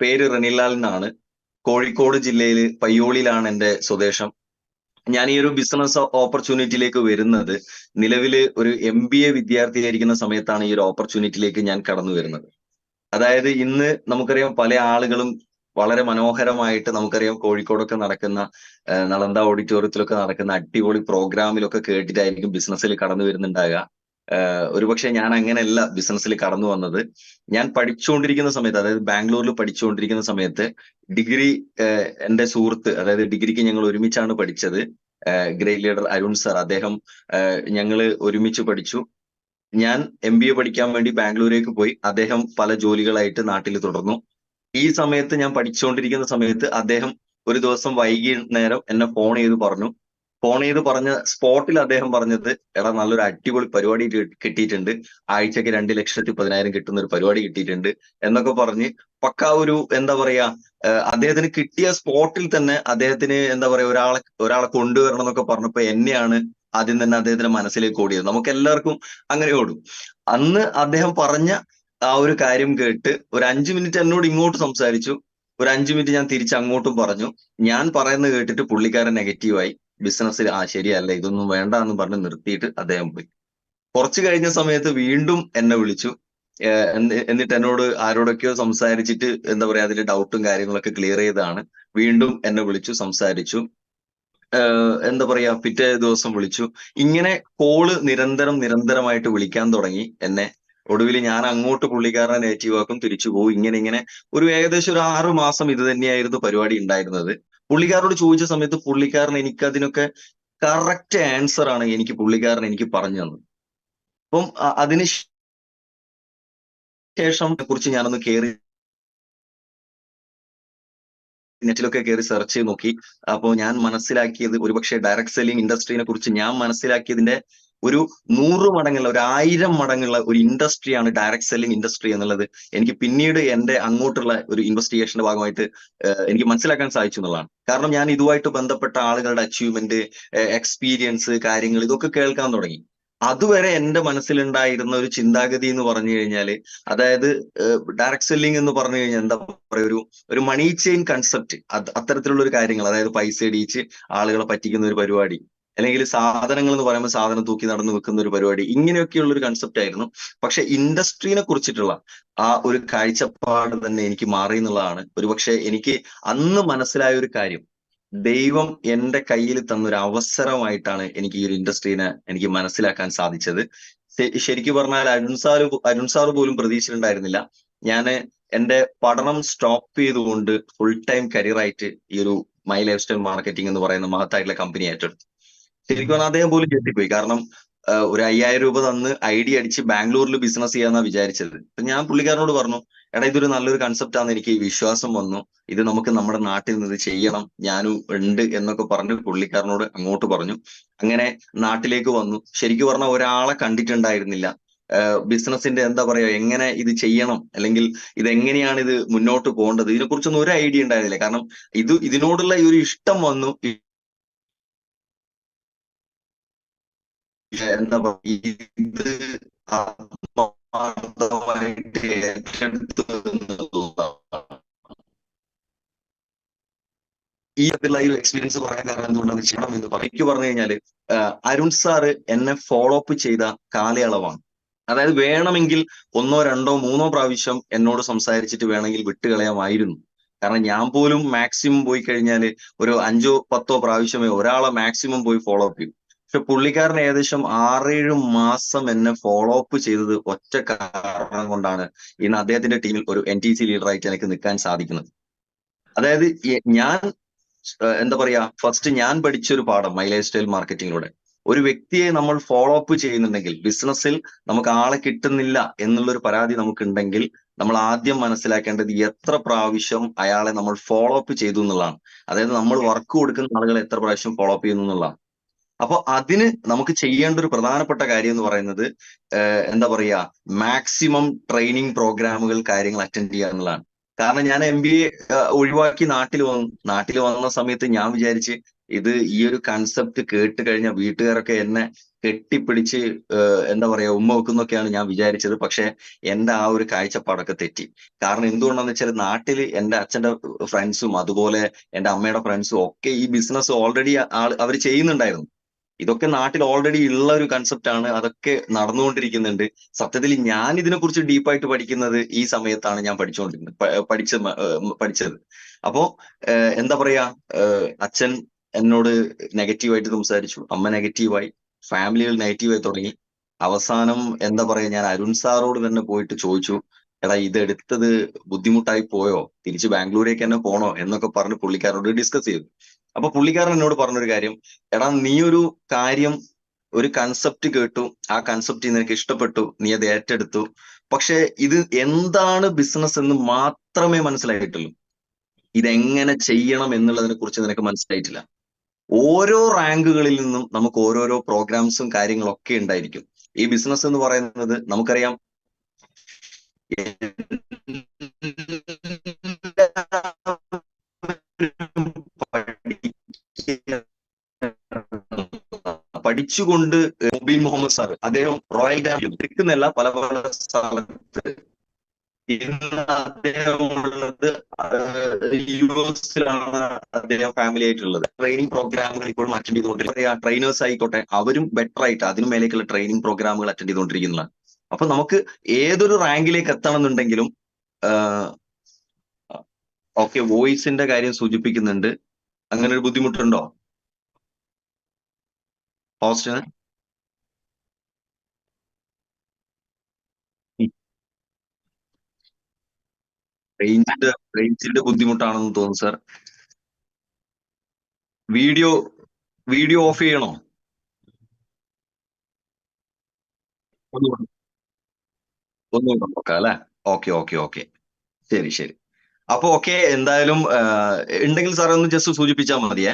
പേര് റനിലാൽ എന്നാണ്. കോഴിക്കോട് ജില്ലയിൽ പയ്യോളിയിലാണ് എന്റെ സ്വദേശം. ഞാൻ ഈ ഒരു ബിസിനസ് ഓപ്പർച്യൂണിറ്റിയിലേക്ക് വരുന്നത് നിലവിൽ ഒരു എം ബി എ വിദ്യാർത്ഥിയായിരിക്കുന്ന സമയത്താണ് ഈ ഒരു ഓപ്പർച്യൂണിറ്റിയിലേക്ക് ഞാൻ കടന്നു വരുന്നത്. അതായത് ഇന്ന് നമുക്കറിയാം പല ആളുകളും വളരെ മനോഹരമായിട്ട് നമുക്കറിയാം കോഴിക്കോടൊക്കെ നടക്കുന്ന നളന്ദ ഓഡിറ്റോറിയത്തിലൊക്കെ നടക്കുന്ന അടിപൊളി പ്രോഗ്രാമിലൊക്കെ കേട്ടിട്ടായിരിക്കും ബിസിനസ്സിൽ കടന്നു വരുന്നുണ്ടാകുക ഒരുപക്ഷെ ഞാൻ അങ്ങനെയല്ല ബിസിനസ്സിൽ കടന്നു വന്നത്. ഞാൻ പഠിച്ചുകൊണ്ടിരിക്കുന്ന സമയത്ത് അതായത് ബാംഗ്ലൂരിൽ പഠിച്ചുകൊണ്ടിരിക്കുന്ന സമയത്ത് ഡിഗ്രി എന്റെ സുഹൃത്ത് അതായത് ഡിഗ്രിക്ക് ഞങ്ങൾ ഒരുമിച്ചാണ് പഠിച്ചത്. ഗ്രേറ്റ് ലീഡർ അരുൺ സർ അദ്ദേഹം ഞങ്ങൾ ഒരുമിച്ച് പഠിച്ചു. ഞാൻ എം ബി എ പഠിക്കാൻ വേണ്ടി ബാംഗ്ലൂരേക്ക് പോയി. അദ്ദേഹം പല ജോലികളായിട്ട് നാട്ടിൽ തുടർന്നു. ഈ സമയത്ത് ഞാൻ പഠിച്ചുകൊണ്ടിരിക്കുന്ന സമയത്ത് അദ്ദേഹം ഒരു ദിവസം വൈകുന്നേരം എന്നെ ഫോൺ ചെയ്ത് പറഞ്ഞു ഫോൺ ചെയ്ത് പറഞ്ഞ സ്പോട്ടിൽ അദ്ദേഹം പറഞ്ഞത് എടാ നല്ലൊരു അടിപൊളി പരിപാടി കിട്ടിയിട്ടുണ്ട്. ആഴ്ചക്ക് രണ്ട് ലക്ഷത്തി പതിനായിരം കിട്ടുന്ന ഒരു പരിപാടി കിട്ടിയിട്ടുണ്ട് എന്നൊക്കെ പറഞ്ഞ് പക്ക ഒരു എന്താ പറയാ അദ്ദേഹത്തിന് കിട്ടിയ സ്പോട്ടിൽ തന്നെ അദ്ദേഹത്തിന് എന്താ പറയാ ഒരാളെ ഒരാളെ കൊണ്ടുവരണം എന്നൊക്കെ പറഞ്ഞപ്പോ എന്നെയാണ് ആദ്യം തന്നെ അദ്ദേഹത്തിന്റെ മനസ്സിലേക്ക് ഓടിയത്. നമുക്ക് എല്ലാവർക്കും അങ്ങനെ ഓടും. അന്ന് അദ്ദേഹം പറഞ്ഞ ആ ഒരു കാര്യം കേട്ട് ഒരു അഞ്ചു മിനിറ്റ് എന്നോട് ഇങ്ങോട്ട് സംസാരിച്ചു. ഒരു അഞ്ചു മിനിറ്റ് ഞാൻ തിരിച്ച് അങ്ങോട്ടും പറഞ്ഞു. ഞാൻ പറയുന്നത് കേട്ടിട്ട് പുള്ളിക്കാരൻ നെഗറ്റീവായി. ബിസിനസ്സിൽ ആ ശരിയല്ല ഇതൊന്നും വേണ്ട എന്ന് പറഞ്ഞ് നിർത്തിയിട്ട് അദ്ദേഹം പോയി. കുറച്ച് കഴിഞ്ഞ സമയത്ത് വീണ്ടും എന്നെ വിളിച്ചു. എന്നിട്ട് എന്നോട് ആരോടൊക്കെയോ സംസാരിച്ചിട്ട് എന്താ പറയാ അതിന്റെ ഡൗട്ടും കാര്യങ്ങളൊക്കെ ക്ലിയർ ചെയ്താണ് വീണ്ടും എന്നെ വിളിച്ചു സംസാരിച്ചു. എന്താ പറയാ പിറ്റേ ദിവസം വിളിച്ചു. ഇങ്ങനെ കോൾ നിരന്തരം നിരന്തരമായിട്ട് വിളിക്കാൻ തുടങ്ങി എന്നെ. ഒടുവിൽ ഞാൻ അങ്ങോട്ട് പുള്ളിക്കാരനെ നേറ്റീവാക്കും തിരിച്ചു പോകും ഇങ്ങനെ ഇങ്ങനെ ഒരു ഏകദേശം ഒരു ആറു മാസം ഇത് തന്നെയായിരുന്നു പരിപാടി ഉണ്ടായിരുന്നത്. പുള്ളിക്കാരോട് ചോദിച്ച സമയത്ത് പുള്ളിക്കാരൻ എനിക്ക് അതിനൊക്കെ കറക്റ്റ് ആൻസർ ആണ് എനിക്ക് പുള്ളിക്കാരൻ എനിക്ക് പറഞ്ഞു തന്നത്. അപ്പം അതിന് ശേഷം കുറിച്ച് ഞാനൊന്ന് കയറി നെറ്റിലൊക്കെ കയറി സെർച്ച് ചെയ്ത് നോക്കി. അപ്പോൾ ഞാൻ മനസ്സിലാക്കിയത് ഒരുപക്ഷെ ഡയറക്ട് സെല്ലിംഗ് ഇൻഡസ്ട്രീനെ കുറിച്ച് ഞാൻ മനസ്സിലാക്കിയതിന്റെ ഒരു നൂറ് മടങ്ങുള്ള ഒരു ആയിരം മടങ്ങുള്ള ഒരു ഇൻഡസ്ട്രിയാണ് ഡയറക്ട് സെല്ലിംഗ് ഇൻഡസ്ട്രി എന്നുള്ളത് എനിക്ക് പിന്നീട് എന്റെ അങ്ങോട്ടുള്ള ഒരു ഇൻവെസ്റ്റിഗേഷന്റെ ഭാഗമായിട്ട് എനിക്ക് മനസ്സിലാക്കാൻ സാധിച്ചു എന്നുള്ളതാണ്. കാരണം ഞാൻ ഇതുമായിട്ട് ബന്ധപ്പെട്ട ആളുകളുടെ അച്ചീവ്മെന്റ് എക്സ്പീരിയൻസ് കാര്യങ്ങൾ ഇതൊക്കെ കേൾക്കാൻ തുടങ്ങി. അതുവരെ എന്റെ മനസ്സിലുണ്ടായിരുന്ന ഒരു ചിന്താഗതി എന്ന് പറഞ്ഞു കഴിഞ്ഞാൽ അതായത് ഡയറക്ട് സെല്ലിംഗ് എന്ന് പറഞ്ഞു കഴിഞ്ഞാൽ എന്താ പറയുക ഒരു ഒരു മണി ചെയിൻ കൺസെപ്റ്റ് അത്തരത്തിലുള്ള ഒരു കാര്യങ്ങൾ അതായത് പൈസ ഇടിയിച്ച് ആളുകളെ പറ്റിക്കുന്ന ഒരു പരിപാടി. അല്ലെങ്കിൽ സാധനങ്ങൾ എന്ന് പറയുമ്പോൾ സാധനം തൂക്കി നടന്നു വെക്കുന്ന ഒരു പരിപാടി ഇങ്ങനെയൊക്കെയുള്ള ഒരു കൺസെപ്റ്റ് ആയിരുന്നു. പക്ഷെ ഇൻഡസ്ട്രീനെ കുറിച്ചിട്ടുള്ള ആ ഒരു കാഴ്ചപ്പാട് തന്നെ എനിക്ക് മാറി എന്നുള്ളതാണ്. ഒരുപക്ഷെ എനിക്ക് അന്ന് മനസ്സിലായ ഒരു കാര്യം. ദൈവം എന്റെ കയ്യിൽ തന്നൊരു അവസരമായിട്ടാണ് എനിക്ക് ഈ ഒരു ഇൻഡസ്ട്രീനെ എനിക്ക് മനസ്സിലാക്കാൻ സാധിച്ചത്. ശരിക്കും പറഞ്ഞാൽ അരുൺ സാർ അരുൺ സാർ പോലും പ്രതീക്ഷിച്ചിട്ടുണ്ടായിരുന്നില്ല. ഞാൻ എന്റെ പഠനം സ്റ്റോപ്പ് ചെയ്തുകൊണ്ട് ഫുൾ ടൈം കരിയറായിട്ട് ഈ ഒരു മൈ ലൈഫ് സ്റ്റൈൽ മാർക്കറ്റിംഗ് എന്ന് പറയുന്ന മഹത്തായിട്ടുള്ള കമ്പനി ഏറ്റെടുത്തു ശരിക്കും പറഞ്ഞാൽ അദ്ദേഹം പോലും ഞെട്ടിപ്പോയി. കാരണം ഒരു അയ്യായിരം രൂപ തന്ന് ഐ ഡി അടിച്ച് ബാംഗ്ലൂരിൽ ബിസിനസ് ചെയ്യാന്നാ വിചാരിച്ചത്. അപ്പൊ ഞാൻ പുള്ളിക്കാരനോട് പറഞ്ഞു എടാ ഇതൊരു നല്ലൊരു കൺസെപ്റ്റ് ആണെന്ന് എനിക്ക് വിശ്വാസം വന്നു. ഇത് നമുക്ക് നമ്മുടെ നാട്ടിൽ നിന്ന് ഇത് ചെയ്യണം. ഞാനും ഉണ്ട് എന്നൊക്കെ പറഞ്ഞു പുള്ളിക്കാരനോട് അങ്ങോട്ട് പറഞ്ഞു. അങ്ങനെ നാട്ടിലേക്ക് വന്നു. ശരിക്കും പറഞ്ഞാൽ ഒരാളെ കണ്ടിട്ടുണ്ടായിരുന്നില്ല. ബിസിനസിന്റെ എന്താ പറയാ എങ്ങനെ ഇത് ചെയ്യണം? അല്ലെങ്കിൽ ഇത് എങ്ങനെയാണ് ഇത് മുന്നോട്ട് പോകേണ്ടത്? ഇതിനെക്കുറിച്ചൊന്നും ഒരു ഐഡിയ ഉണ്ടായിരുന്നില്ല. കാരണം ഇത് ഇതിനോടുള്ള ഈ ഒരു ഇഷ്ടം വന്നു. ഏറ്റെടുത്തു ഈ ലൈവ് എക്സ്പീരിയൻസ് പറയാൻ കാരണം എന്തുകൊണ്ടാണ് ചെയ്യണം എന്ന് എനിക്ക് പറഞ്ഞു കഴിഞ്ഞാൽ അരുൺ സാറ് എന്നെ ഫോളോ അപ്പ് ചെയ്ത കാലയളവാണ്. അതായത് വേണമെങ്കിൽ ഒന്നോ രണ്ടോ മൂന്നോ പ്രാവശ്യം എന്നോട് സംസാരിച്ചിട്ട് വേണമെങ്കിൽ വിട്ടുകളയാമായിരുന്നു. കാരണം ഞാൻ പോലും മാക്സിമം പോയി കഴിഞ്ഞാൽ ഒരു അഞ്ചോ പത്തോ പ്രാവശ്യമേ ഒരാളെ മാക്സിമം പോയി ഫോളോ അപ്പ് ചെയ്യും. പക്ഷെ പുള്ളിക്കാരൻ ഏകദേശം ആറേഴ് മാസം എന്നെ ഫോളോ അപ്പ് ചെയ്തത് ഒറ്റ കാരണം കൊണ്ടാണ് ഇന്ന് അദ്ദേഹത്തിന്റെ ടീമിൽ ഒരു എൻ ടി സി ലീഡറായിട്ട് എനിക്ക് നിൽക്കാൻ സാധിക്കുന്നത്. അതായത് ഞാൻ എന്താ പറയാ ഫസ്റ്റ് ഞാൻ പഠിച്ചൊരു പാഠം മൈ ലൈഫ് സ്റ്റൈൽ മാർക്കറ്റിങ്ങിലൂടെ ഒരു വ്യക്തിയെ നമ്മൾ ഫോളോ അപ്പ് ചെയ്യുന്നുണ്ടെങ്കിൽ ബിസിനസ്സിൽ നമുക്ക് ആളെ കിട്ടുന്നില്ല എന്നുള്ളൊരു പരാതി നമുക്കുണ്ടെങ്കിൽ നമ്മൾ ആദ്യം മനസ്സിലാക്കേണ്ടത് എത്ര പ്രാവശ്യം അയാളെ നമ്മൾ ഫോളോ അപ്പ് ചെയ്തു എന്നുള്ളതാണ്. അതായത് നമ്മൾ വർക്ക് കൊടുക്കുന്ന ആളുകളെ എത്ര പ്രാവശ്യം ഫോളോ അപ്പ് ചെയ്യുന്നു എന്നുള്ളതാണ്. അപ്പൊ അതിന് നമുക്ക് ചെയ്യേണ്ട ഒരു പ്രധാനപ്പെട്ട കാര്യം എന്ന് പറയുന്നത് എന്താ പറയാ മാക്സിമം ട്രെയിനിങ് പ്രോഗ്രാമുകൾ കാര്യങ്ങൾ അറ്റൻഡ് ചെയ്യുക എന്നുള്ളതാണ്. കാരണം ഞാൻ എം ബി എ ഒഴിവാക്കി നാട്ടിൽ വന്നു. നാട്ടിൽ വന്ന സമയത്ത് ഞാൻ വിചാരിച്ച് ഇത് ഈ ഒരു കൺസെപ്റ്റ് കേട്ട് കഴിഞ്ഞ വീട്ടുകാരൊക്കെ എന്നെ കെട്ടിപ്പിടിച്ച് എന്താ പറയാ ഉമ്മ വെക്കുന്നൊക്കെയാണ് ഞാൻ വിചാരിച്ചത്. പക്ഷെ എന്റെ ആ ഒരു കാഴ്ചപ്പാടൊക്കെ തെറ്റി. കാരണം എന്തുകൊണ്ടാന്ന് വെച്ചാൽ നാട്ടിൽ എന്റെ അച്ഛന്റെ ഫ്രണ്ട്സും അതുപോലെ എന്റെ അമ്മയുടെ ഫ്രണ്ട്സും ഒക്കെ ഈ ബിസിനസ് ഓൾറെഡി അവർ ചെയ്യുന്നുണ്ടായിരുന്നു. ഇതൊക്കെ നാട്ടിൽ ഓൾറെഡി ഉള്ള ഒരു കൺസെപ്റ്റ് ആണ്. അതൊക്കെ നടന്നുകൊണ്ടിരിക്കുന്നുണ്ട്. സത്യത്തിൽ ഞാൻ ഇതിനെക്കുറിച്ച് ഡീപ്പായിട്ട് പഠിക്കുന്നത് ഈ സമയത്താണ് ഞാൻ പഠിച്ചുകൊണ്ടിരുന്നത് പഠിച്ച പഠിച്ചത്. അപ്പോ എന്താ പറയാ അച്ഛൻ എന്നോട് നെഗറ്റീവായിട്ട് സംസാരിച്ചു. അമ്മ നെഗറ്റീവായി ഫാമിലികൾ നെഗറ്റീവായി തുടങ്ങി. അവസാനം എന്താ പറയാ ഞാൻ അരുൺ സാറോട് തന്നെ പോയിട്ട് ചോദിച്ചു എടാ ഇത് എടുത്തത് ബുദ്ധിമുട്ടായി പോയോ? തിരിച്ച് ബാംഗ്ലൂരേക്ക് തന്നെ പോണോ? എന്നൊക്കെ പറഞ്ഞ് പുള്ളിക്കാരോട് ഡിസ്കസ് ചെയ്തു. അപ്പൊ പുള്ളിക്കാരൻ എന്നോട് പറഞ്ഞൊരു കാര്യം എടാ നീ ഒരു കാര്യം ഒരു കൺസെപ്റ്റ് കേട്ടു. ആ കൺസെപ്റ്റ് നിനക്ക് ഇഷ്ടപ്പെട്ടു. നീ അത് ഏറ്റെടുത്തു. പക്ഷെ ഇത് എന്താണ് ബിസിനസ് എന്ന് മാത്രമേ മനസ്സിലായിട്ടുള്ളൂ. ഇതെങ്ങനെ ചെയ്യണം എന്നുള്ളതിനെ കുറിച്ച് നിനക്ക് മനസ്സിലായിട്ടില്ല. ഓരോ റാങ്കുകളിൽ നിന്നും നമുക്ക് ഓരോരോ പ്രോഗ്രാംസും കാര്യങ്ങളൊക്കെ ഉണ്ടായിരിക്കും. ഈ ബിസിനസ് എന്ന് പറയുന്നത് നമുക്കറിയാം. പഠിച്ചുകൊണ്ട് മൊബീൻ മുഹമ്മദ് സാർ അദ്ദേഹം റോയൽ ഡാമിൽ നിൽക്കുന്നില്ല പല പല സ്ഥലത്ത്. ഇന്ന് അദ്ദേഹം ഉള്ളത് അദ്ദേഹം ഫാമിലി ആയിട്ടുള്ളത്. ട്രെയിനിങ് പ്രോഗ്രാമുകൾ ഇപ്പോഴും അറ്റൻഡ് ചെയ്തുകൊണ്ടിരിക്കുന്നത് ട്രെയിനേഴ്സ് ആയിക്കോട്ടെ അവരും ബെറ്റർ ആയിട്ട് അതിനു മേലേക്കുള്ള ട്രെയിനിങ് പ്രോഗ്രാമുകൾ അറ്റൻഡ് ചെയ്തുകൊണ്ടിരിക്കുന്നതാണ് അപ്പൊ നമുക്ക് ഏതൊരു റാങ്കിലേക്ക് എത്തണം എന്നുണ്ടെങ്കിലും ഓക്കെ വോയിസിന്റെ കാര്യം സൂചിപ്പിക്കുന്നുണ്ട്. അങ്ങനെ ഒരു ബുദ്ധിമുട്ടുണ്ടോ? ഹോസ്റ്റിന് റേഞ്ചിന്റെ റേഞ്ചിന്റെ ബുദ്ധിമുട്ടാണെന്ന് തോന്നുന്നു സാർ വീഡിയോ വീഡിയോ ഓഫ് ചെയ്യണോ? ഒന്നുകൂടെ നോക്കാം അല്ലെ? ഓക്കെ ഓക്കെ ഓക്കെ ശരി ശരി. അപ്പൊ ഓക്കെ എന്തായാലും ഉണ്ടെങ്കിൽ സാർ ഒന്ന് ജസ്റ്റ് സൂചിപ്പിച്ചാൽ മതിയേ.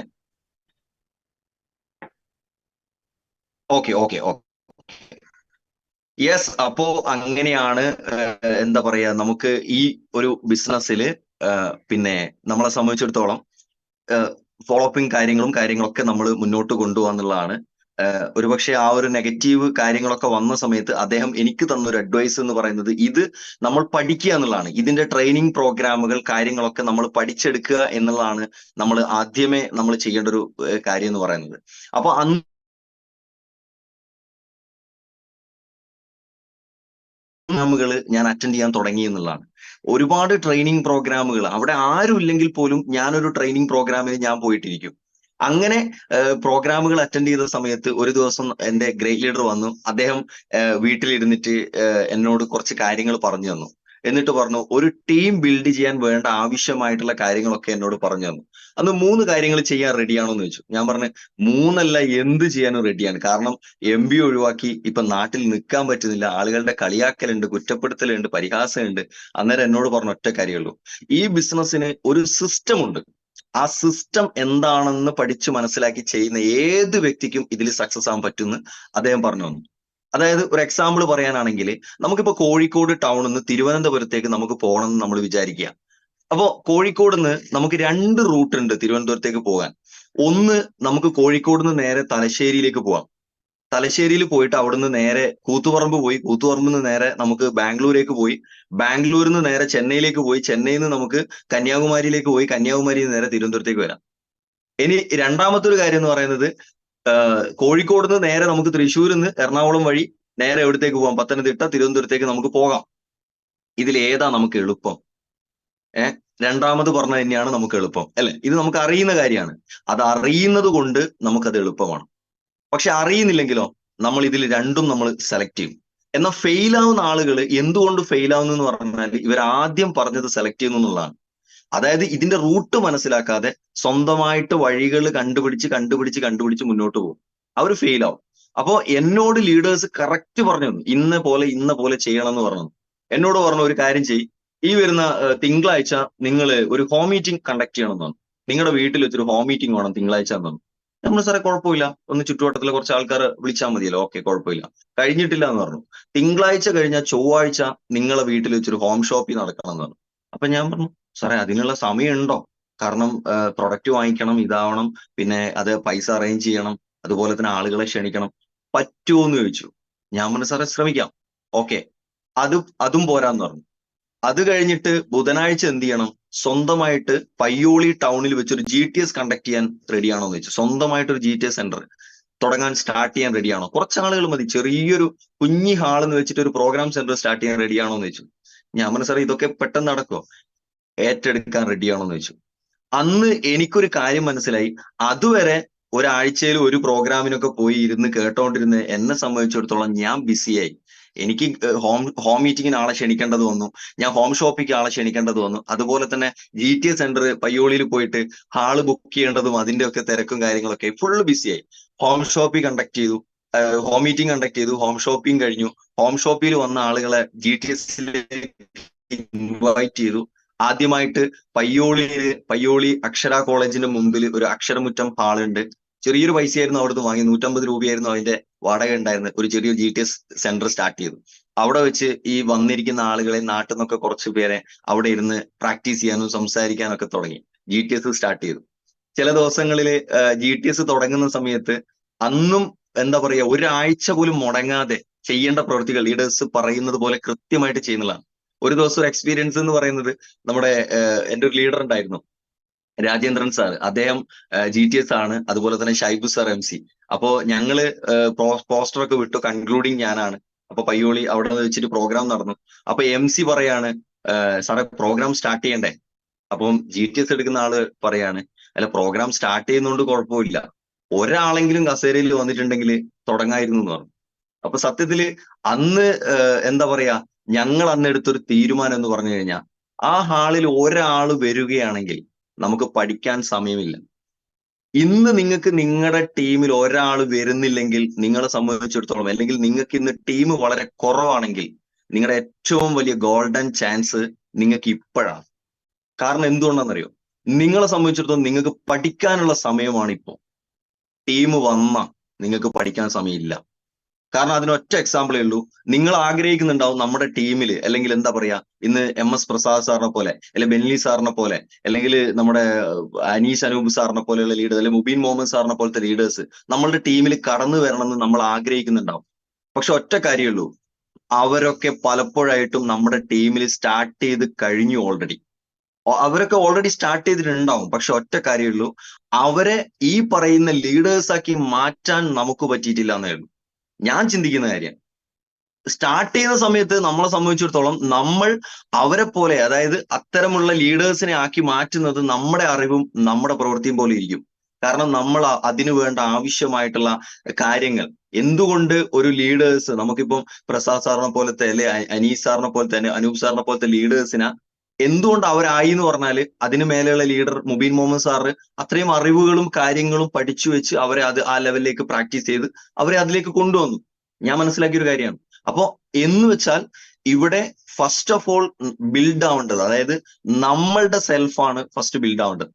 Okay okay okay. യെസ് അപ്പോ അങ്ങനെയാണ് എന്താ പറയാ നമുക്ക് ഈ ഒരു ബിസിനസ്സിൽ പിന്നെ നമ്മളെ സംബന്ധിച്ചിടത്തോളം ഫോളോപ്പിംഗ് കാര്യങ്ങളും കാര്യങ്ങളൊക്കെ നമ്മൾ മുന്നോട്ട് കൊണ്ടുപോകാന്നുള്ളതാണ്. ഒരുപക്ഷെ ആ ഒരു നെഗറ്റീവ് കാര്യങ്ങളൊക്കെ വന്ന സമയത്ത് അദ്ദേഹം എനിക്ക് തന്ന ഒരു അഡ്വൈസ് എന്ന് പറയുന്നത് ഇത് നമ്മൾ പഠിക്കുക എന്നുള്ളതാണ്. ഇതിന്റെ ട്രെയിനിങ് പ്രോഗ്രാമുകൾ കാര്യങ്ങളൊക്കെ നമ്മൾ പഠിച്ചെടുക്കുക എന്നുള്ളതാണ് നമ്മൾ ആദ്യമേ നമ്മൾ ചെയ്യേണ്ട ഒരു കാര്യം എന്ന് പറയുന്നത്. അപ്പൊ അന്ന് പ്രോഗ്രാമുകൾ ഞാൻ അറ്റൻഡ് ചെയ്യാൻ തുടങ്ങി എന്നുള്ളതാണ്. ഒരുപാട് ട്രെയിനിങ് പ്രോഗ്രാമുകൾ അവിടെ ആരും ഇല്ലെങ്കിൽ പോലും ഞാനൊരു ട്രെയിനിങ് പ്രോഗ്രാമിന് ഞാൻ പോയിട്ടിരിക്കും. അങ്ങനെ പ്രോഗ്രാമുകൾ അറ്റൻഡ് ചെയ്ത സമയത്ത് ഒരു ദിവസം എന്റെ ഗ്രേറ്റ് ലീഡർ വന്നു. അദ്ദേഹം വീട്ടിലിരുന്നിട്ട് എന്നോട് കുറച്ച് കാര്യങ്ങൾ പറഞ്ഞു തന്നു. എന്നിട്ട് പറഞ്ഞു ഒരു ടീം ബിൽഡ് ചെയ്യാൻ വേണ്ട ആവശ്യമായിട്ടുള്ള കാര്യങ്ങളൊക്കെ എന്നോട് പറഞ്ഞു തന്നു. അന്ന് മൂന്ന് കാര്യങ്ങൾ ചെയ്യാൻ റെഡിയാണോ എന്ന് ചോദിച്ചു. ഞാൻ പറഞ്ഞു മൂന്നല്ല എന്ത് ചെയ്യാനും റെഡിയാണ് കാരണം എം ബി ഒഴിവാക്കി ഇപ്പൊ നാട്ടിൽ നിൽക്കാൻ പറ്റുന്നില്ല. ആളുകളുടെ കളിയാക്കലുണ്ട് കുറ്റപ്പെടുത്തലുണ്ട് പരിഹാസമുണ്ട്. അന്നേരം എന്നോട് പറഞ്ഞ ഒറ്റ കാര്യമുള്ളൂ. ഈ ബിസിനസ്സിന് ഒരു സിസ്റ്റം ഉണ്ട്. ആ സിസ്റ്റം എന്താണെന്ന് പഠിച്ചു മനസ്സിലാക്കി ചെയ്യുന്ന ഏത് വ്യക്തിക്കും ഇതിൽ സക്സസ് ആകാൻ പറ്റുമെന്ന് അദ്ദേഹം പറഞ്ഞു തന്നു. അതായത് ഒരു എക്സാമ്പിൾ പറയാനാണെങ്കിൽ നമുക്കിപ്പോ കോഴിക്കോട് ടൗണിൽ നിന്ന് തിരുവനന്തപുരത്തേക്ക് നമുക്ക് പോകണം എന്ന് നമ്മൾ വിചാരിക്കുക അപ്പോൾ കോഴിക്കോട് നിന്ന് നമുക്ക് രണ്ട് റൂട്ട് ഉണ്ട് തിരുവനന്തപുരത്തേക്ക് പോകാൻ. ഒന്ന് നമുക്ക് കോഴിക്കോട് നിന്ന് നേരെ തലശ്ശേരിയിലേക്ക് പോകാം. തലശ്ശേരിയിൽ പോയിട്ട് അവിടുന്ന് നേരെ കൂത്തുപറമ്പ് പോയി. കൂത്തുപറമ്പിൽ നിന്ന് നേരെ നമുക്ക് ബാംഗ്ലൂരേക്ക് പോയി. ബാംഗ്ലൂരിൽ നിന്ന് നേരെ ചെന്നൈയിലേക്ക് പോയി. ചെന്നൈയിൽ നിന്ന് നമുക്ക് കന്യാകുമാരിയിലേക്ക് പോയി. കന്യാകുമാരിയിൽ നിന്ന് നേരെ തിരുവനന്തപുരത്തേക്ക് വരാം. ഇനി രണ്ടാമത്തെ ഒരു കാര്യം എന്ന് പറയുന്നത് കോഴിക്കോട് നിന്ന് നേരെ നമുക്ക് തൃശ്ശൂരിൽ നിന്ന് എറണാകുളം വഴി നേരെ എവിടത്തേക്ക് പോകാം പത്തനംതിട്ട തിരുവനന്തപുരത്തേക്ക് നമുക്ക് പോകാം. ഇതിൽ ഏതാ നമുക്ക് എളുപ്പം? ഏഹ് രണ്ടാമത് പറഞ്ഞ തന്നെയാണ് നമുക്ക് എളുപ്പം. അല്ലെ? ഇത് നമുക്ക് അറിയുന്ന കാര്യമാണ്. അത് അറിയുന്നത് കൊണ്ട് നമുക്കത് എളുപ്പമാണ്. പക്ഷെ അറിയുന്നില്ലെങ്കിലോ നമ്മൾ ഇതിൽ രണ്ടും നമ്മൾ സെലക്ട് ചെയ്യും. എന്നാൽ ഫെയിൽ ആവുന്ന ആളുകൾ എന്തുകൊണ്ട് ഫെയിൽ ആവുന്നു എന്ന് പറഞ്ഞാൽ ഇവർ ആദ്യം പറഞ്ഞത് സെലക്ട് ചെയ്യുന്നു എന്നുള്ളതാണ്. അതായത് ഇതിന്റെ റൂട്ട് മനസ്സിലാക്കാതെ സ്വന്തമായിട്ട് വഴികൾ കണ്ടുപിടിച്ച് കണ്ടുപിടിച്ച് കണ്ടുപിടിച്ച് മുന്നോട്ട് പോകും. അവർ ഫെയിൽ ആവും. അപ്പോ എന്നോട് ലീഡേഴ്സ് കറക്റ്റ് പറഞ്ഞു ഇന്ന പോലെ ഇന്ന പോലെ ചെയ്യണം എന്ന് പറഞ്ഞു എന്നോട് പറഞ്ഞു ഒരു കാര്യം ചെയ് ഈ വരുന്ന തിങ്കളാഴ്ച നിങ്ങൾ ഒരു ഹോം മീറ്റിംഗ് കണ്ടക്ട് ചെയ്യണം എന്ന് നിങ്ങളുടെ വീട്ടിൽ വെച്ചൊരു ഹോം മീറ്റിംഗ് വേണം തിങ്കളാഴ്ച എന്ന് നമ്മൾ സാറേ കുഴപ്പമില്ല. ഒന്ന് ചുറ്റുവട്ടത്തിലെ കുറച്ച് ആൾക്കാർ വിളിച്ചാൽ മതിയല്ലോ. ഓക്കെ കുഴപ്പമില്ല. കഴിഞ്ഞിട്ടില്ല എന്ന് പറഞ്ഞു. തിങ്കളാഴ്ച കഴിഞ്ഞാൽ ചൊവ്വാഴ്ച നിങ്ങളെ വീട്ടിൽ വെച്ചൊരു ഹോം ഷോപ്പിംഗ് നടക്കണം എന്ന് പറഞ്ഞു. അപ്പൊ ഞാൻ പറഞ്ഞു സാറേ അതിനുള്ള സമയമുണ്ടോ? കാരണം പ്രൊഡക്റ്റ് വാങ്ങിക്കണം ഇതാവണം പിന്നെ അത് പൈസ അറേഞ്ച് ചെയ്യണം അതുപോലെ തന്നെ ആളുകളെ ക്ഷണിക്കണം. പറ്റുമോ എന്ന് ചോദിച്ചു. ഞാൻ പറഞ്ഞു സാറേ ശ്രമിക്കാം. ഓക്കെ. അത് അതും പോരാന്ന് പറഞ്ഞു. അത് കഴിഞ്ഞിട്ട് ബുധനാഴ്ച എന്ത് ചെയ്യണം? സ്വന്തമായിട്ട് പയ്യോളി ടൗണിൽ വെച്ചൊരു ജി ടി എസ് കണ്ടക്ട് ചെയ്യാൻ റെഡിയാണോ എന്ന് ചോദിച്ചു. സ്വന്തമായിട്ട് ഒരു ജി ടി എസ് സെന്റർ തുടങ്ങാൻ സ്റ്റാർട്ട് ചെയ്യാൻ റെഡിയാണോ കുറച്ച് ആളുകൾ മതി. ചെറിയൊരു കുഞ്ഞി ഹാൾ എന്ന് വെച്ചിട്ട് ഒരു പ്രോഗ്രാം സെന്റർ സ്റ്റാർട്ട് ചെയ്യാൻ റെഡിയാണോ എന്ന് ചോദിച്ചു. ഞാൻ പറഞ്ഞു സാറേ ഇതൊക്കെ പെട്ടെന്ന് നടക്കുമോ ഏറ്റെടുക്കാൻ റെഡിയാണോ എന്ന് ചോദിച്ചു. അന്ന് എനിക്കൊരു കാര്യം മനസ്സിലായി. അതുവരെ ഒരാഴ്ചയിൽ ഒരു പ്രോഗ്രാമിനൊക്കെ പോയി ഇരുന്ന് കേട്ടോണ്ടിരുന്ന് എന്നെ സംബന്ധിച്ചിടത്തോളം ഞാൻ ബിസിയായി എനിക്ക് ഹോം ഹോം മീറ്റിങ്ങിന് ആളെ ക്ഷണിക്കേണ്ടത് വന്നു. ഞാൻ ഹോം ഷോപ്പിക്ക് ആളെ ക്ഷണിക്കേണ്ടത് വന്നു. അതുപോലെ തന്നെ ജി ടി എ സെന്റർ പയ്യോളിയിൽ പോയിട്ട് ഹാൾ ബുക്ക് ചെയ്യേണ്ടതും അതിന്റെ ഒക്കെ തിരക്കും കാര്യങ്ങളൊക്കെ ഫുള്ള് ബിസിയായി ഹോം ഷോപ്പിൽ കണ്ടക്ട് ചെയ്തു. ഹോം മീറ്റിംഗ് കണ്ടക്ട് ചെയ്തു. ഹോം ഷോപ്പിംഗ് കഴിഞ്ഞു. ഹോം ഷോപ്പിൽ വന്ന ആളുകളെ ജി ടി എസിലേക്ക് ഇൻവൈറ്റ് ചെയ്തു. ആദ്യമായിട്ട് പയ്യോളിയിൽ പയ്യോളി അക്ഷര കോളേജിന് മുമ്പിൽ ഒരു അക്ഷരമുറ്റം ഹാളുണ്ട്. ചെറിയൊരു പൈസയായിരുന്നു അവിടുന്ന് വാങ്ങി നൂറ്റമ്പത് രൂപയായിരുന്നു അതിന്റെ വാടക ഉണ്ടായിരുന്നത് ഒരു ചെറിയ G T S centre start ചെയ്തു. അവിടെ വെച്ച് ഈ വന്നിരിക്കുന്ന ആളുകളെ നാട്ടിൽ നിന്നൊക്കെ കുറച്ച് പേരെ അവിടെ ഇരുന്ന് പ്രാക്ടീസ് ചെയ്യാനും സംസാരിക്കാനും ഒക്കെ തുടങ്ങി. ജി ടി എസ് സ്റ്റാർട്ട് ചെയ്തു. ചില ദിവസങ്ങളിൽ ജി ടി എസ് തുടങ്ങുന്ന സമയത്ത് അന്നും എന്താ പറയാ ഒരാഴ്ച പോലും മുടങ്ങാതെ ചെയ്യേണ്ട പ്രവൃത്തികൾ ലീഡേഴ്സ് പറയുന്നത് പോലെ കൃത്യമായിട്ട് ചെയ്യുന്നതാണ്. ഒരു ദിവസം എക്സ്പീരിയൻസ് എന്ന് പറയുന്നത് നമ്മുടെ എന്റെ ഒരു ലീഡർ ഉണ്ടായിരുന്നു. രാജേന്ദ്രൻ സാർ അദ്ദേഹം ജി ടി എസ് ആണ്. അതുപോലെ തന്നെ ഷൈബു സാർ എം സി അപ്പോ ഞങ്ങൾ പോസ്റ്റർ ഒക്കെ വിട്ടു. കൺക്ലൂഡിങ് ഞാനാണ്. അപ്പൊ പയ്യോളി അവിടെ വെച്ചിട്ട് പ്രോഗ്രാം നടന്നു. അപ്പൊ എം സി പറയാണ് സാറേ പ്രോഗ്രാം സ്റ്റാർട്ട് ചെയ്യണ്ടേ? അപ്പം ജി ടി എസ് എടുക്കുന്ന ആൾ പറയാണ് അല്ല പ്രോഗ്രാം സ്റ്റാർട്ട് ചെയ്യുന്നതുകൊണ്ട് കുഴപ്പമില്ല. ഒരാളെങ്കിലും കസേരയിൽ വന്നിട്ടുണ്ടെങ്കിൽ തുടങ്ങായിരുന്നു എന്ന് പറഞ്ഞു. അപ്പൊ സത്യത്തിൽ അന്ന് എന്താ പറയാ ഞങ്ങൾ അന്ന് എടുത്തൊരു തീരുമാനം എന്ന് പറഞ്ഞു കഴിഞ്ഞാൽ ആ ഹാളിൽ ഒരാൾ വരികയാണെങ്കിൽ നമുക്ക് പഠിക്കാൻ സമയമില്ല. ഇന്ന് നിങ്ങൾക്ക് നിങ്ങളുടെ ടീമിൽ ഒരാൾ വരുന്നില്ലെങ്കിൽ നിങ്ങളെ സംബന്ധിച്ചിടത്തോളം അല്ലെങ്കിൽ നിങ്ങൾക്ക് ഇന്ന് ടീം വളരെ കുറവാണെങ്കിൽ നിങ്ങളുടെ ഏറ്റവും വലിയ ഗോൾഡൻ ചാൻസ് നിങ്ങൾക്ക് ഇപ്പോഴാണ്. കാരണം എന്തുകൊണ്ടാണെന്നറിയോ? നിങ്ങളെ സംബന്ധിച്ചിടത്തോളം നിങ്ങൾക്ക് പഠിക്കാനുള്ള സമയമാണ് ഇപ്പോൾ ടീം വന്ന നിങ്ങൾക്ക് പഠിക്കാൻ സമയമില്ല. കാരണം അതിനൊറ്റ എക്സാമ്പിളേ ഉള്ളൂ. നിങ്ങൾ ആഗ്രഹിക്കുന്നുണ്ടാവും നമ്മുടെ ടീമിൽ അല്ലെങ്കിൽ എന്താ പറയാ ഇന്ന് എം എസ് പ്രസാദ് സാറിനെ പോലെ അല്ലെങ്കിൽ ബെൻലി സാറിനെ പോലെ അല്ലെങ്കിൽ നമ്മുടെ അനീഷ് അനൂപ് സാറിനെ പോലെയുള്ള ലീഡേഴ്സ് അല്ലെങ്കിൽ മുബീൻ മുഹമ്മദ് സാറിനെ പോലത്തെ ലീഡേഴ്സ് നമ്മളുടെ ടീമിൽ കടന്നു വരണമെന്ന് നമ്മൾ ആഗ്രഹിക്കുന്നുണ്ടാവും. പക്ഷെ ഒറ്റ കാര്യമുള്ളൂ. അവരൊക്കെ പലപ്പോഴായിട്ടും നമ്മുടെ ടീമിൽ സ്റ്റാർട്ട് ചെയ്ത് കഴിഞ്ഞു ഓൾറെഡി അവരൊക്കെ ഓൾറെഡി സ്റ്റാർട്ട് ചെയ്തിട്ടുണ്ടാവും. പക്ഷെ ഒറ്റ കാര്യമുള്ളൂ. അവരെ ഈ പറയുന്ന ലീഡേഴ്സ് ആക്കി മാറ്റാൻ നമുക്ക് പറ്റിയിട്ടില്ല എന്നേ ഉള്ളൂ. ഞാൻ ചിന്തിക്കുന്ന കാര്യം. സ്റ്റാർട്ട് ചെയ്യുന്ന സമയത്ത് നമ്മളെ സംബന്ധിച്ചിടത്തോളം നമ്മൾ അവരെ പോലെ അതായത് അത്തരമുള്ള ലീഡേഴ്സിനെ ആക്കി മാറ്റുന്നത് നമ്മുടെ അറിവും നമ്മുടെ പ്രവൃത്തിയും പോലെ ഇരിക്കും. കാരണം നമ്മൾ അതിനു വേണ്ട ആവശ്യമായിട്ടുള്ള കാര്യങ്ങൾ. എന്തുകൊണ്ട് ഒരു ലീഡേഴ്സ് നമുക്കിപ്പം പ്രസാദ് സാറിനെ പോലത്തെ അല്ലെ അനീസ് സാറിനെ പോലത്തെ അനൂപ് സാറിനെ പോലത്തെ ലീഡേഴ്സിനെ എന്തുകൊണ്ട് അവരായി എന്ന് പറഞ്ഞാൽ അതിന് മേലെയുള്ള ലീഡർ മുബീൻ മുഹമ്മദ് സാറ് അത്രയും അറിവുകളും കാര്യങ്ങളും പഠിച്ചു വെച്ച് അവരെ അത് ആ ലെവലിലേക്ക് പ്രാക്ടീസ് ചെയ്ത് അവരെ അതിലേക്ക് കൊണ്ടുവന്നു. ഞാൻ മനസ്സിലാക്കിയ ഒരു കാര്യമാണ്. അപ്പോ എന്ന് വെച്ചാൽ ഇവിടെ ഫസ്റ്റ് ഓഫ് ഓൾ ബിൽഡ് ആവേണ്ടത് അതായത് നമ്മളുടെ സെൽഫാണ് ഫസ്റ്റ് ബിൽഡ് ആവേണ്ടത്.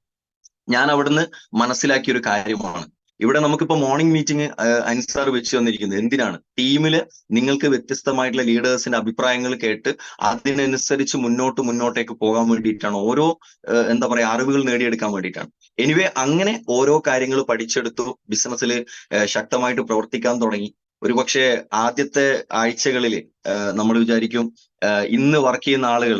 ഞാൻ അവിടുന്ന് മനസ്സിലാക്കിയ ഒരു കാര്യമാണ്. ഇവിടെ നമുക്കിപ്പോ മോർണിംഗ് മീറ്റിംഗ് അൻസാർ വെച്ച് വന്നിരിക്കുന്നത് എന്തിനാണ്? ടീമിൽ നിങ്ങൾക്ക് വ്യത്യസ്തമായിട്ടുള്ള ലീഡേഴ്സിന്റെ അഭിപ്രായങ്ങൾ കേട്ട് അതിനനുസരിച്ച് മുന്നോട്ട് മുന്നോട്ടേക്ക് പോകാൻ വേണ്ടിയിട്ടാണ്. ഓരോ എന്താ പറയാ അറിവുകൾ നേടിയെടുക്കാൻ വേണ്ടിയിട്ടാണ്. എനിവേ അങ്ങനെ ഓരോ കാര്യങ്ങൾ പഠിച്ചെടുത്തു. ബിസിനസ്സിൽ ശക്തമായിട്ട് പ്രവർത്തിക്കാൻ തുടങ്ങി. ഒരുപക്ഷെ ആദ്യത്തെ ആഴ്ചകളിൽ നമ്മൾ വിചാരിക്കും ഇന്ന് വർക്ക് ചെയ്യുന്ന ആളുകൾ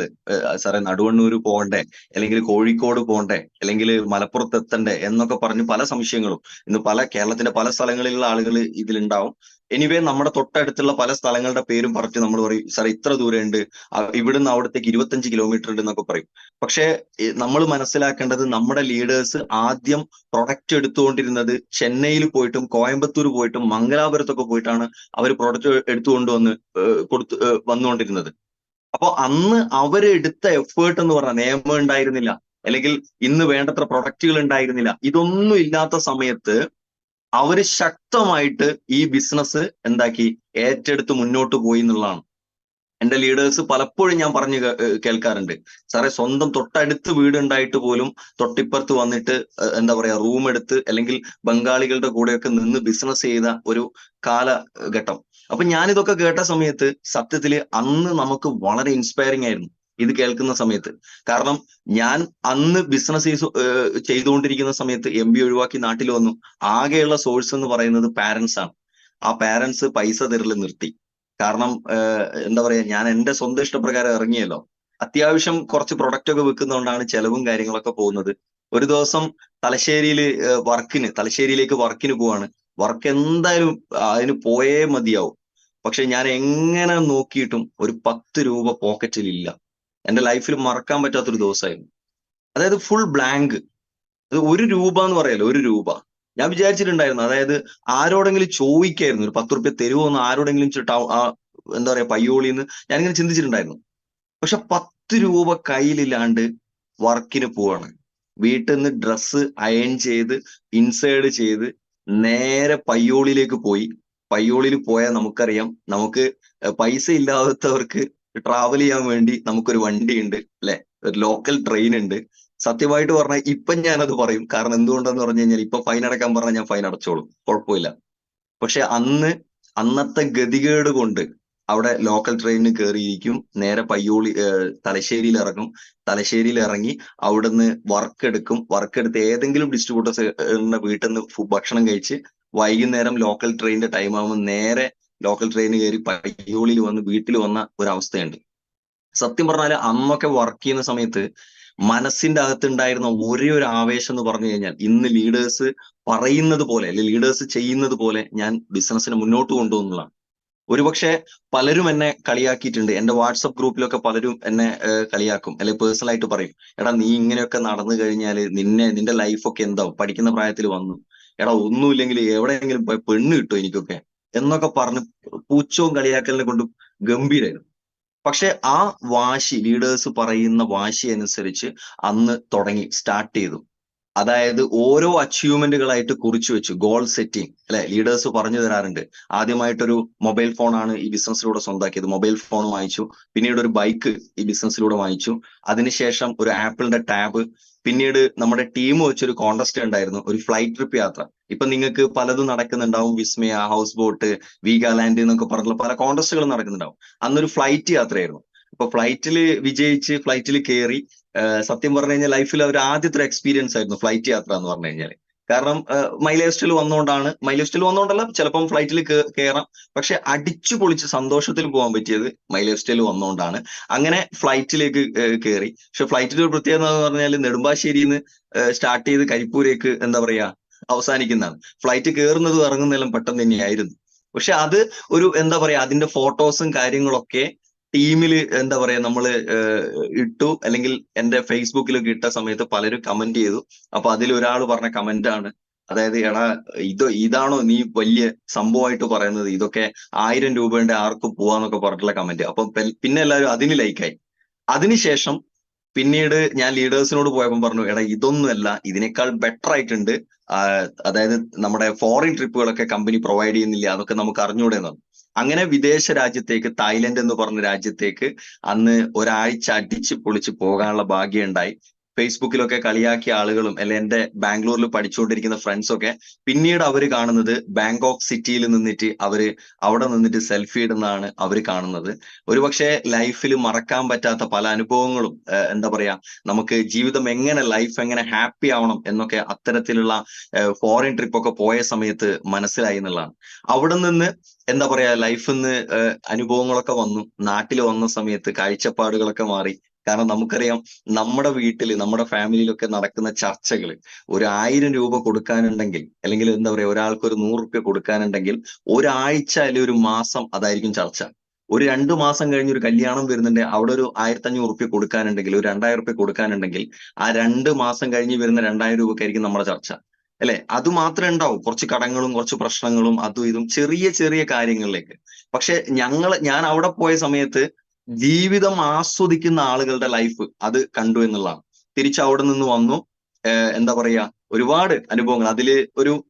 സാറേ നടുവണ്ണൂർ പോകണ്ടേ അല്ലെങ്കിൽ കോഴിക്കോട് പോകണ്ടേ അല്ലെങ്കിൽ മലപ്പുറത്ത് എത്തണ്ടേ എന്നൊക്കെ പറഞ്ഞ് പല സംശയങ്ങളും ഇന്ന് പല കേരളത്തിന്റെ പല സ്ഥലങ്ങളിലുള്ള ആളുകൾ ഇതിലുണ്ടാവും. എനിവേ നമ്മുടെ തൊട്ടടുത്തുള്ള പല സ്ഥലങ്ങളുടെ പേരും പറഞ്ഞ് നമ്മൾ പറയും സാർ ഇത്ര ദൂരം ഉണ്ട് ഇവിടുന്ന് അവിടത്തേക്ക് ഇരുപത്തഞ്ച് കിലോമീറ്റർ ഉണ്ട് എന്നൊക്കെ പറയും. പക്ഷേ നമ്മൾ മനസ്സിലാക്കേണ്ടത് നമ്മുടെ ലീഡേഴ്സ് ആദ്യം പ്രൊഡക്റ്റ് എടുത്തുകൊണ്ടിരുന്നത് ചെന്നൈയിൽ പോയിട്ടും കോയമ്പത്തൂർ പോയിട്ടും മംഗലാപുരത്തൊക്കെ പോയിട്ടാണ് അവർ പ്രൊഡക്റ്റ് എടുത്തുകൊണ്ടുവന്ന് കൊടുത്തു വന്നുകൊണ്ടിരുന്നത്. അപ്പൊ അന്ന് അവരെടുത്ത എഫേർട്ട് എന്ന് പറഞ്ഞ നിയമം ഉണ്ടായിരുന്നില്ല. അല്ലെങ്കിൽ ഇന്ന് വേണ്ടത്ര പ്രൊഡക്റ്റുകൾ ഉണ്ടായിരുന്നില്ല. ഇതൊന്നും ഇല്ലാത്ത സമയത്ത് അവർ ശക്തമായിട്ട് ഈ ബിസിനസ് എന്താക്കി? ഏറ്റെടുത്ത് മുന്നോട്ട് പോയി എന്നുള്ളതാണ്. എന്റെ ലീഡേഴ്സ് പലപ്പോഴും ഞാൻ പറഞ്ഞു കേൾക്കാറുണ്ട്. സാറേ സ്വന്തം തൊട്ടടുത്ത് വീട് ഉണ്ടായിട്ട് പോലും തൊട്ടിപ്പുറത്ത് വന്നിട്ട് എന്താ പറയാ റൂം എടുത്ത് അല്ലെങ്കിൽ ബംഗാളികളുടെ കൂടെയൊക്കെ നിന്ന് ബിസിനസ് ചെയ്ത ഒരു കാലഘട്ടം. അപ്പൊ ഞാനിതൊക്കെ കേട്ട സമയത്ത് സത്യത്തിൽ അന്ന് നമുക്ക് വളരെ ഇൻസ്പയറിംഗ് ആയിരുന്നു ഇത് കേൾക്കുന്ന സമയത്ത്. കാരണം ഞാൻ അന്ന് ബിസിനസ് ചെയ്തുകൊണ്ടിരിക്കുന്ന സമയത്ത് എം ബി ഒഴിവാക്കി നാട്ടിൽ വന്നു. ആകെയുള്ള സോഴ്സ് എന്ന് പറയുന്നത് പാരന്റ്സ് ആണ്. ആ പാരന്റ്സ് പൈസ തരൽ നിർത്തി. കാരണം എന്താ പറയാ ഞാൻ എന്റെ സ്വന്തം ഇഷ്ടപ്രകാരം ഇറങ്ങിയല്ലോ. അത്യാവശ്യം കുറച്ച് പ്രൊഡക്റ്റ് ഒക്കെ വെക്കുന്നതുകൊണ്ടാണ് ചെലവും കാര്യങ്ങളൊക്കെ പോകുന്നത്. ഒരു ദിവസം തലശ്ശേരിയിൽ വർക്കിന് തലശ്ശേരിയിലേക്ക് വർക്കിന് പോവാണ്. വർക്ക് എന്തായാലും അതിന് പോയേ മതിയാവും. പക്ഷെ ഞാൻ എങ്ങനെ നോക്കിയിട്ടും ഒരു പത്ത് രൂപ പോക്കറ്റിൽ ഇല്ല. എന്റെ ലൈഫിൽ മറക്കാൻ പറ്റാത്തൊരു ദിവസമായിരുന്നു. അതായത് ഫുൾ ബ്ലാങ്ക് അത് ഒരു രൂപ എന്ന് പറയല്ലോ ഒരു രൂപ. ഞാൻ വിചാരിച്ചിട്ടുണ്ടായിരുന്നു അതായത് ആരോടെങ്കിലും ചോദിക്കായിരുന്നു ഒരു പത്ത് റുപ്യ തരുമോ എന്ന് ആരോടെങ്കിലും എന്താ പറയാ പയ്യോളിന്ന് ഇങ്ങനെ ചിന്തിച്ചിട്ടുണ്ടായിരുന്നു. പക്ഷെ പത്ത് രൂപ കയ്യിലില്ലാണ്ട് വർക്കിന് പോവാണ്. വീട്ടിൽ നിന്ന് ഡ്രസ്സ് അയൺ ചെയ്ത് ഇൻസേർഡ് ചെയ്ത് നേരെ പയ്യോളിയിലേക്ക് പോയി. പയ്യോളിയിൽ പോയാൽ നമുക്കറിയാം. നമുക്ക് പൈസ ഇല്ലാത്തവർക്ക് ട്രാവൽ ചെയ്യാൻ വേണ്ടി നമുക്കൊരു വണ്ടി ഉണ്ട് അല്ലെ? ഒരു ലോക്കൽ ട്രെയിൻ ഉണ്ട്. സത്യമായിട്ട് പറഞ്ഞാൽ ഇപ്പം ഞാനത് പറയും. കാരണം എന്തുകൊണ്ടെന്ന് പറഞ്ഞു കഴിഞ്ഞാൽ ഇപ്പൊ ഫൈൻ അടക്കാൻ പറഞ്ഞാൽ ഞാൻ ഫൈൻ അടച്ചോളും. കുഴപ്പമില്ല. പക്ഷെ അന്ന് അന്നത്തെ ഗതികേട് കൊണ്ട് അവിടെ ലോക്കൽ ട്രെയിനിന് കയറിയിരിക്കും നേരെ പയ്യോളി തലശ്ശേരിയിൽ ഇറങ്ങും. തലശ്ശേരിയിൽ ഇറങ്ങി അവിടുന്ന് വർക്ക് എടുക്കും. വർക്ക് എടുത്ത് ഏതെങ്കിലും ഡിസ്ട്രിബ്യൂട്ടേഴ്സ് വീട്ടിൽ നിന്ന് ഭക്ഷണം കഴിച്ച് വൈകുന്നേരം ലോക്കൽ ട്രെയിനിന്റെ ടൈം ആകുമ്പോൾ നേരെ ലോക്കൽ ട്രെയിൻ കയറി പയ്യോളിൽ വന്ന് വീട്ടിൽ വന്ന ഒരു അവസ്ഥയുണ്ട് സത്യം പറഞ്ഞാൽ അന്നൊക്കെ വർക്ക് ചെയ്യുന്ന സമയത്ത് മനസ്സിന്റെ അകത്തുണ്ടായിരുന്ന ഒരേ ഒരു ആവേശം എന്ന് പറഞ്ഞു കഴിഞ്ഞാൽ ഇന്ന് ലീഡേഴ്സ് പറയുന്നത് പോലെ അല്ലെങ്കിൽ ലീഡേഴ്സ് ചെയ്യുന്നത് പോലെ ഞാൻ ബിസിനസ്സിനെ മുന്നോട്ട് കൊണ്ടുപോകുന്നതാണ്. ഒരുപക്ഷെ പലരും എന്നെ കളിയാക്കിയിട്ടുണ്ട്. എന്റെ വാട്സപ്പ് ഗ്രൂപ്പിലൊക്കെ പലരും എന്നെ കളിയാക്കും. അല്ലെങ്കിൽ പേഴ്സണൽ ആയിട്ട് പറയും. എടാ നീ ഇങ്ങനെയൊക്കെ നടന്നു കഴിഞ്ഞാൽ നിന്നെ നിന്റെ ലൈഫൊക്കെ എന്താവും? പഠിക്കുന്ന പ്രായത്തിൽ വന്നു. എടാ ഒന്നുമില്ലെങ്കിൽ എവിടെയെങ്കിലും പെണ്ണ് കിട്ടും എനിക്കൊക്കെ എന്നൊക്കെ പറഞ്ഞ് പൂച്ചവും കളിയാക്കലിനെ കൊണ്ട് ഗംഭീരായിരുന്നു. പക്ഷെ ആ വാശി ലീഡേഴ്സ് പറയുന്ന വാശി അനുസരിച്ച് അന്ന് തുടങ്ങി സ്റ്റാർട്ട് ചെയ്തു. അതായത് ഓരോ അച്ചീവ്മെന്റുകളായിട്ട് കുറിച്ചു വെച്ചു ഗോൾ സെറ്റിംഗ് അല്ലെ? ലീഡേഴ്സ് പറഞ്ഞു തരാറുണ്ട്. ആദ്യമായിട്ടൊരു മൊബൈൽ ഫോണാണ് ഈ ബിസിനസ്സിലൂടെ സ്വന്താക്കിയത്. മൊബൈൽ ഫോൺ വാങ്ങിച്ചു. പിന്നീട് ഒരു ബൈക്ക് ഈ ബിസിനസ്സിലൂടെ വാങ്ങിച്ചു. അതിനുശേഷം ഒരു ആപ്പിളിന്റെ ടാബ്. പിന്നീട് നമ്മുടെ ടീം വെച്ചൊരു കോൺടസ്റ്റ് ഉണ്ടായിരുന്നു. ഒരു ഫ്ലൈറ്റ് ട്രിപ്പ് യാത്ര. ഇപ്പൊ നിങ്ങൾക്ക് പലതും നടക്കുന്നുണ്ടാവും. വിസ്മയ ഹൗസ് ബോട്ട് വീഗാലാൻഡ് എന്നൊക്കെ പറഞ്ഞിട്ടുള്ള പല കോൺടസ്റ്റുകളും നടക്കുന്നുണ്ടാവും. അന്നൊരു ഫ്ലൈറ്റ് യാത്രയായിരുന്നു. അപ്പൊ ഫ്ലൈറ്റിൽ വിജയിച്ച് ഫ്ലൈറ്റിൽ കയറി സത്യം പറഞ്ഞു കഴിഞ്ഞാൽ ലൈഫിൽ ഒരു ആദ്യത്തെ ഒരു എക്സ്പീരിയൻസ് ആയിരുന്നു ഫ്ലൈറ്റ് യാത്ര എന്ന് പറഞ്ഞു കഴിഞ്ഞാൽ കാരണം മൈലേസ്റ്റിൽ സ്റ്റൈൽ വന്നുകൊണ്ടാണ് മൈലേസ്റ്റിൽ സ്റ്റൈൽ വന്നുകൊണ്ടല്ല ചിലപ്പം ഫ്ലൈറ്റിൽ കയറാം പക്ഷെ അടിച്ചു പൊളിച്ച് സന്തോഷത്തിൽ പോകാൻ പറ്റിയത് മൈലേസ്റ്റിൽ സ്റ്റൈൽ വന്നുകൊണ്ടാണ് അങ്ങനെ ഫ്ലൈറ്റിലേക്ക് കയറി പക്ഷെ ഫ്ലൈറ്റിൽ ഒരു പ്രത്യേകത എന്ന് പറഞ്ഞാൽ നെടുമ്പാശ്ശേരിയിൽ നിന്ന് സ്റ്റാർട്ട് ചെയ്ത് കരിപ്പൂരേക്ക് എന്താ പറയാ അവസാനിക്കുന്നതാണ്. ഫ്ലൈറ്റ് കയറുന്നതും ഇറങ്ങുന്നതെല്ലാം പെട്ടെന്ന് തന്നെയായിരുന്നു. പക്ഷെ അത് ഒരു എന്താ പറയാ അതിന്റെ ഫോട്ടോസും കാര്യങ്ങളൊക്കെ ടീമിൽ എന്താ പറയാ നമ്മൾ ഇട്ടു. അല്ലെങ്കിൽ എന്റെ ഫേസ്ബുക്കിലൊക്കെ ഇട്ട സമയത്ത് പലരും കമന്റ് ചെയ്തു. അപ്പൊ അതിൽ ഒരാൾ പറഞ്ഞ കമന്റ് ആണ്. അതായത് എടാ ഇത് ഇതാണോ നീ വലിയ സംഭവമായിട്ട് പറയുന്നത്? ഇതൊക്കെ ആയിരം രൂപയുടെ ആർക്കും പോവാന്നൊക്കെ പറഞ്ഞിട്ടുള്ള കമന്റ് അപ്പൊ പിന്നെ എല്ലാവരും അതിന് ലൈക്കായി അതിനുശേഷം പിന്നീട് ഞാൻ ലീഡേഴ്സിനോട് പോയപ്പോൾ പറഞ്ഞു എടാ ഇതൊന്നുമല്ല. ഇതിനേക്കാൾ ബെറ്റർ ആയിട്ടുണ്ട്. അതായത് നമ്മുടെ ഫോറിൻ ട്രിപ്പുകളൊക്കെ കമ്പനി പ്രൊവൈഡ് ചെയ്യുന്നില്ല? അതൊക്കെ നമുക്ക് അറിഞ്ഞൂടെ എന്നാണ് അങ്ങനെ വിദേശ രാജ്യത്തേക്ക് തായ്ലൻഡ് എന്ന് പറഞ്ഞ രാജ്യത്തേക്ക് അന്ന് ഒരാഴ്ച അടിച്ച് പൊളിച്ച് പോകാനുള്ള ഭാഗ്യം ഉണ്ടായി ഫേസ്ബുക്കിലൊക്കെ കളിയാക്കിയ ആളുകളും അല്ലെ എന്റെ ബാംഗ്ലൂരിൽ പഠിച്ചുകൊണ്ടിരിക്കുന്ന ഫ്രണ്ട്സ് ഒക്കെ പിന്നീട് അവർ കാണുന്നത് ബാങ്കോക്ക് സിറ്റിയിൽ നിന്നിട്ട് അവർ അവിടെ നിന്നിട്ട് സെൽഫി ഇടുന്നതാണ് അവർ കാണുന്നത്. ഒരുപക്ഷെ ലൈഫിൽ മറക്കാൻ പറ്റാത്ത പല അനുഭവങ്ങളും എന്താ പറയാ നമുക്ക് ജീവിതം എങ്ങനെ ലൈഫ് എങ്ങനെ ഹാപ്പി ആവണം എന്നൊക്കെ അത്തരത്തിലുള്ള ഫോറിൻ ട്രിപ്പ് ഒക്കെ പോയ സമയത്ത് മനസ്സിലായി എന്നുള്ളതാണ്. അവിടെ നിന്ന് എന്താ പറയാ ലൈഫിൽ നിന്ന് അനുഭവങ്ങളൊക്കെ വന്നു. നാട്ടിൽ വന്ന സമയത്ത് കാഴ്ചപ്പാടുകളൊക്കെ മാറി. കാരണം നമുക്കറിയാം നമ്മുടെ വീട്ടിൽ നമ്മുടെ ഫാമിലിയിലൊക്കെ നടക്കുന്ന ചർച്ചകൾ ഒരു ആയിരം രൂപ കൊടുക്കാനുണ്ടെങ്കിൽ അല്ലെങ്കിൽ എന്താ പറയുക ഒരാൾക്ക് ഒരു നൂറ് റുപ്യ കൊടുക്കാനുണ്ടെങ്കിൽ ഒരാഴ്ച അല്ലെങ്കിൽ ഒരു മാസം അതായിരിക്കും ചർച്ച. ഒരു രണ്ടു മാസം കഴിഞ്ഞ് ഒരു കല്യാണം വരുന്നുണ്ട് അവിടെ ഒരു ആയിരത്തി അഞ്ഞൂറ് റുപ്യ കൊടുക്കാനുണ്ടെങ്കിൽ ഒരു രണ്ടായിരം റുപ്യ കൊടുക്കാനുണ്ടെങ്കിൽ ആ രണ്ട് മാസം കഴിഞ്ഞ് വരുന്ന രണ്ടായിരം രൂപക്കായിരിക്കും നമ്മുടെ ചർച്ച. അല്ലെ? അത് മാത്രമേ ഉണ്ടാവും. കുറച്ച് കടങ്ങളും കുറച്ച് പ്രശ്നങ്ങളും അതും ഇതും ചെറിയ ചെറിയ കാര്യങ്ങളിലേക്ക്. പക്ഷെ ഞങ്ങൾ ഞാൻ അവിടെ പോയ സമയത്ത് ജീവിതം ആസ്വദിക്കുന്ന ആളുകളുടെ ലൈഫ് അത് കണ്ടു എന്നുള്ളതാണ്. തിരിച്ച് അവിടെ നിന്ന് വന്നു. എന്താ പറയാ ഒരുപാട് അനുഭവങ്ങൾ. അതിൽ ഒരു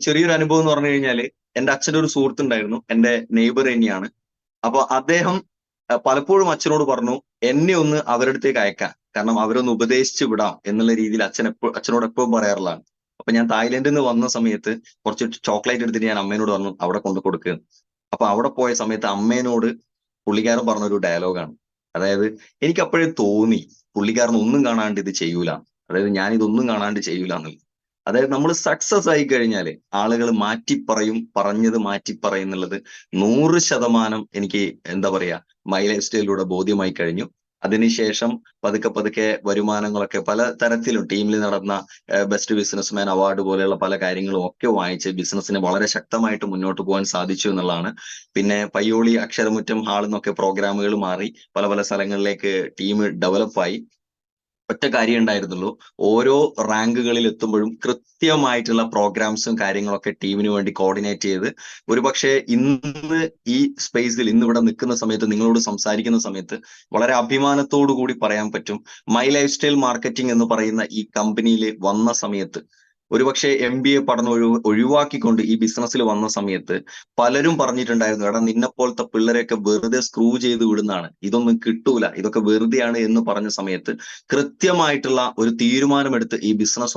ചെറിയൊരു അനുഭവം എന്ന് പറഞ്ഞു കഴിഞ്ഞാൽ എന്റെ അച്ഛന്റെ ഒരു സുഹൃത്തുണ്ടായിരുന്നു. എന്റെ നെയ്ബർ തന്നെയാണ്. അപ്പൊ അദ്ദേഹം പലപ്പോഴും അച്ഛനോട് പറഞ്ഞു എന്നെ ഒന്ന് അവരുടെ അടുത്തേക്ക് അയക്കാം കാരണം അവരൊന്ന് ഉപദേശിച്ചു വിടാം എന്നുള്ള രീതിയിൽ അച്ഛൻ എപ്പോ അച്ഛനോട് എപ്പോഴും പറയാറുള്ളതാണ്. അപ്പൊ ഞാൻ തായ്ലൻഡിൽ നിന്ന് വന്ന സമയത്ത് കുറച്ച് ചോക്ലേറ്റ് എടുത്തിട്ട് ഞാൻ അമ്മേനോട് പറഞ്ഞു അവിടെ കൊണ്ട് കൊടുക്കുക അപ്പൊ അവിടെ പോയ സമയത്ത് അമ്മേനോട് പുള്ളിക്കാരൻ പറഞ്ഞൊരു ഡയലോഗാണ്. അതായത് എനിക്ക് അപ്പോഴേ തോന്നി പുള്ളിക്കാരൻ ഒന്നും കാണാണ്ട് ഇത് ചെയ്യൂല. അതായത് ഞാൻ ഇതൊന്നും കാണാണ്ട് ചെയ്യൂല എന്നുള്ളത്. അതായത് നമ്മൾ സക്സസ് ആയി കഴിഞ്ഞാൽ ആളുകൾ മാറ്റി പറയും പറഞ്ഞത് മാറ്റി എന്നുള്ളത് നൂറ് ശതമാനം എനിക്ക് എന്താ പറയാ മൈ ലൈഫ് സ്റ്റൈലിലൂടെ ബോധ്യമായി കഴിഞ്ഞു. അതിനുശേഷം പതുക്കെ പതുക്കെ വരുമാനങ്ങളൊക്കെ പല തരത്തിലും ടീമിൽ നടന്ന ബെസ്റ്റ് ബിസിനസ്മാൻ അവാർഡ് പോലെയുള്ള പല കാര്യങ്ങളും ഒക്കെ വാങ്ങിച്ച് ബിസിനസ്സിന് വളരെ ശക്തമായിട്ട് മുന്നോട്ട് പോകാൻ സാധിച്ചു എന്നുള്ളതാണ്. പിന്നെ പയ്യോളി അക്ഷരമുറ്റം ഹാളിൽ നിന്നൊക്കെ പ്രോഗ്രാമുകൾ മാറി പല പല സ്ഥലങ്ങളിലേക്ക് ടീം ഡെവലപ്പായി. ഒറ്റ കാര്യം ഉണ്ടായിരുന്നുള്ളൂ. ഓരോ റാങ്കുകളിൽ എത്തുമ്പോഴും കൃത്യമായിട്ടുള്ള പ്രോഗ്രാംസും കാര്യങ്ങളൊക്കെ ടീമിന് വേണ്ടി കോർഡിനേറ്റ് ചെയ്ത് ഒരുപക്ഷെ ഇന്ന് ഈ സ്പേസിൽ ഇന്ന് ഇവിടെ നിൽക്കുന്ന സമയത്ത് നിങ്ങളോട് സംസാരിക്കുന്ന സമയത്ത് വളരെ അഭിമാനത്തോടു കൂടി പറയാൻ പറ്റും. മൈ ലൈഫ് സ്റ്റൈൽ മാർക്കറ്റിംഗ് എന്ന് പറയുന്ന ഈ കമ്പനിയിൽ വന്ന സമയത്ത് ഒരുപക്ഷെ എം ബി എ പഠനം ഒഴിവ് ഒഴിവാക്കിക്കൊണ്ട് ഈ ബിസിനസ്സിൽ വന്ന സമയത്ത് പലരും പറഞ്ഞിട്ടുണ്ടായിരുന്നു എടാ നിന്നെ പോലത്തെ പിള്ളേരെയൊക്കെ വെറുതെ സ്ക്രൂ ചെയ്ത് വിടുന്നതാണ്. ഇതൊന്നും കിട്ടൂല. ഇതൊക്കെ വെറുതെയാണ് എന്ന് പറഞ്ഞ സമയത്ത് കൃത്യമായിട്ടുള്ള ഒരു തീരുമാനമെടുത്ത് ഈ ബിസിനസ്